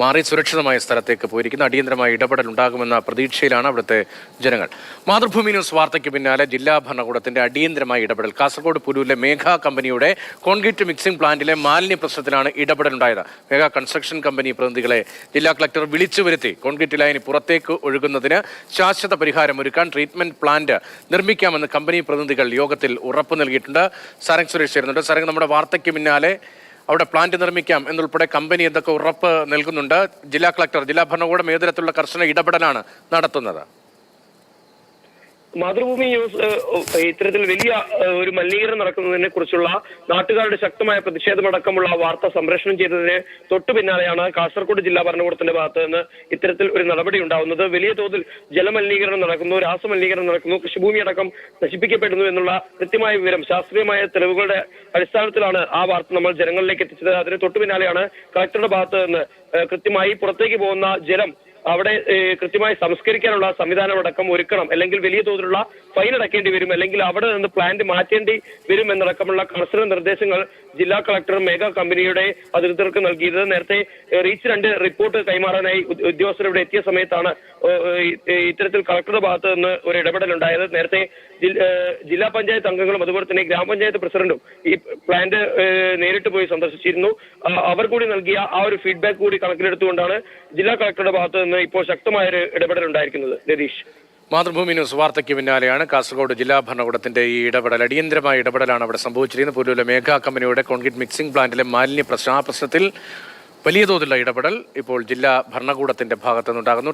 മാറി സുരക്ഷിതമായ സ്ഥലത്തേക്ക് പോയിരിക്കുന്ന. അടിയന്തരമായ ഇടപെടൽ ഉണ്ടാകുമെന്ന പ്രതീക്ഷയിലാണ് അവിടുത്തെ ജനങ്ങൾ. മാതൃഭൂമി ന്യൂസ് വാർത്തയ്ക്ക് പിന്നാലെ ജില്ലാ ഭരണകൂടത്തിന്റെ അടിയന്തരമായ ഇടപെടൽ. കാസർഗോഡ് പുലൂരിലെ മേഘ കമ്പനിയുടെ കോൺക്രീറ്റ് മിക്സിംഗ് പ്ലാന്റിലെ മാലിന്യ പ്രശ്നത്തിലാണ് ഇടപെടൽ ഉണ്ടായത് മേഘ കൺസ്ട്രക്ഷൻ കമ്പനി പ്രതിനിധികളെ ജില്ലാ കളക്ടർ വിളിച്ചു വരുത്തി. കോൺക്രീറ്റ് ലൈൻ പുറത്തേക്ക് ഒഴുകുന്നതിന് ശാശ്വത പരിഹാരം ഒരുക്കാൻ ട്രീറ്റ്മെന്റ് പ്ലാന്റ് നിർമ്മിക്കാമെന്ന് കമ്പനി പ്രതിനിധികൾ യോഗത്തിൽ ഉറപ്പ് നൽകിയിട്ടുണ്ട്. സാരംഗ് സുരേഷ് ചേരുന്നുണ്ട്. സാരംഗ് നമ്മുടെ വാർത്തയ്ക്ക് പിന്നാലെ അവിടെ പ്ലാന്റ് നിർമ്മിക്കാം എന്നുൾപ്പെടെ കമ്പനി എന്തൊക്കെ ഉറപ്പ് നൽകുന്നുണ്ട്? ജില്ലാ കളക്ടർ ജില്ലാ ഭരണകൂടം ഏത് തരത്തിലുള്ള കർശന ഇടപെടലാണ് നടത്തുന്നത്? മാതൃഭൂമി ന്യൂസ് ഇത്തരത്തിൽ വലിയ ഒരു മലിനീകരണം നടക്കുന്നതിനെ കുറിച്ചുള്ള നാട്ടുകാരുടെ ശക്തമായ പ്രതിഷേധമടക്കമുള്ള വാർത്ത സംപ്രേഷണം ചെയ്തതിന് തൊട്ടു പിന്നാലെയാണ് കാസർഗോഡ് ജില്ലാ ഭരണകൂടത്തിന്റെ ഭാഗത്ത് നിന്ന് ഇത്തരത്തിൽ ഒരു നടപടി ഉണ്ടാവുന്നത്. വലിയ തോതിൽ ജലമലിനീകരണം നടക്കുന്നു രാസമലിനീകരണം നടക്കുന്നു കൃഷിഭൂമി അടക്കം നശിപ്പിക്കപ്പെടുന്നു എന്നുള്ള കൃത്യമായ വിവരം ശാസ്ത്രീയമായ തെളിവുകളുടെ അടിസ്ഥാനത്തിലാണ് ആ വാർത്ത നമ്മൾ ജനങ്ങളിലേക്ക് എത്തിച്ചത്. അതിന് തൊട്ടു പിന്നാലെയാണ് കളക്ടറുടെ ഭാഗത്ത് നിന്ന് കൃത്യമായി പുറത്തേക്ക് പോകുന്ന ജലം അവിടെ കൃത്യമായി സംസ്കരിക്കാനുള്ള സംവിധാനം അടക്കം ഒരുക്കണം. അല്ലെങ്കിൽ വലിയ തോതിലുള്ള ഫൈൻ അടക്കേണ്ടി വരും. അല്ലെങ്കിൽ അവിടെ നിന്ന് പ്ലാന്റ് മാറ്റേണ്ടി വരും എന്നടക്കമുള്ള കർശന നിർദ്ദേശങ്ങൾ ജില്ലാ കളക്ടർ മേഘ കമ്പനിയുടെ അധികൃതർക്ക് നൽകിയത്. നേരത്തെ റീച്ച് രണ്ട് റിപ്പോർട്ട് കൈമാറാനായി ഉദ്യ- ഉദ്യോഗസ്ഥർ ഇവിടെ എത്തിയ സമയത്താണ് ഇത്തരത്തിൽ കളക്ടറുടെ ഭാഗത്ത് നിന്ന് ഒരു ഇടപെടൽ ഉണ്ടായത് നേരത്തെ ജില്ലാ പഞ്ചായത്ത് അംഗങ്ങളും അതുപോലെ തന്നെ ഗ്രാമപഞ്ചായത്ത് പ്രസിഡന്റും ഈ പ്ലാന്റ് നേരിട്ട് പോയി സന്ദർശിച്ചിരുന്നു. അവർ കൂടി നൽകിയ ആ ഒരു ഫീഡ്ബാക്ക് കൂടി കണക്കിലെടുത്തുകൊണ്ടാണ് ജില്ലാ കളക്ടറുടെ ഭാഗത്ത് നിന്ന് ഇപ്പോൾ ശക്തമായൊരു ഇടപെടൽ ഉണ്ടായിരിക്കുന്നത് രതീഷ്. മാതൃഭൂമി ന്യൂസ് വാർത്തയ്ക്ക് പിന്നാലെയാണ്. കാസർഗോഡ് ജില്ലാ ഭരണകൂടത്തിന്റെ ഈ ഇടപെടൽ അടിയന്തരമായ ഇടപെടലാണ് അവിടെ സംഭവിച്ചിരിക്കുന്നത്. പുരൂരിലെ മേഘ കമ്പനിയുടെ കോൺക്രീറ്റ് മിക്സിംഗ് പ്ലാന്റിലെ മാലിന്യ പ്രശ്നം പ്രശ്നത്തിൽ വലിയ തോതിലുള്ള ഇടപെടൽ ഇപ്പോൾ ജില്ലാ ഭരണകൂടത്തിന്റെ ഭാഗത്തുനിന്നുണ്ടാകുന്നു.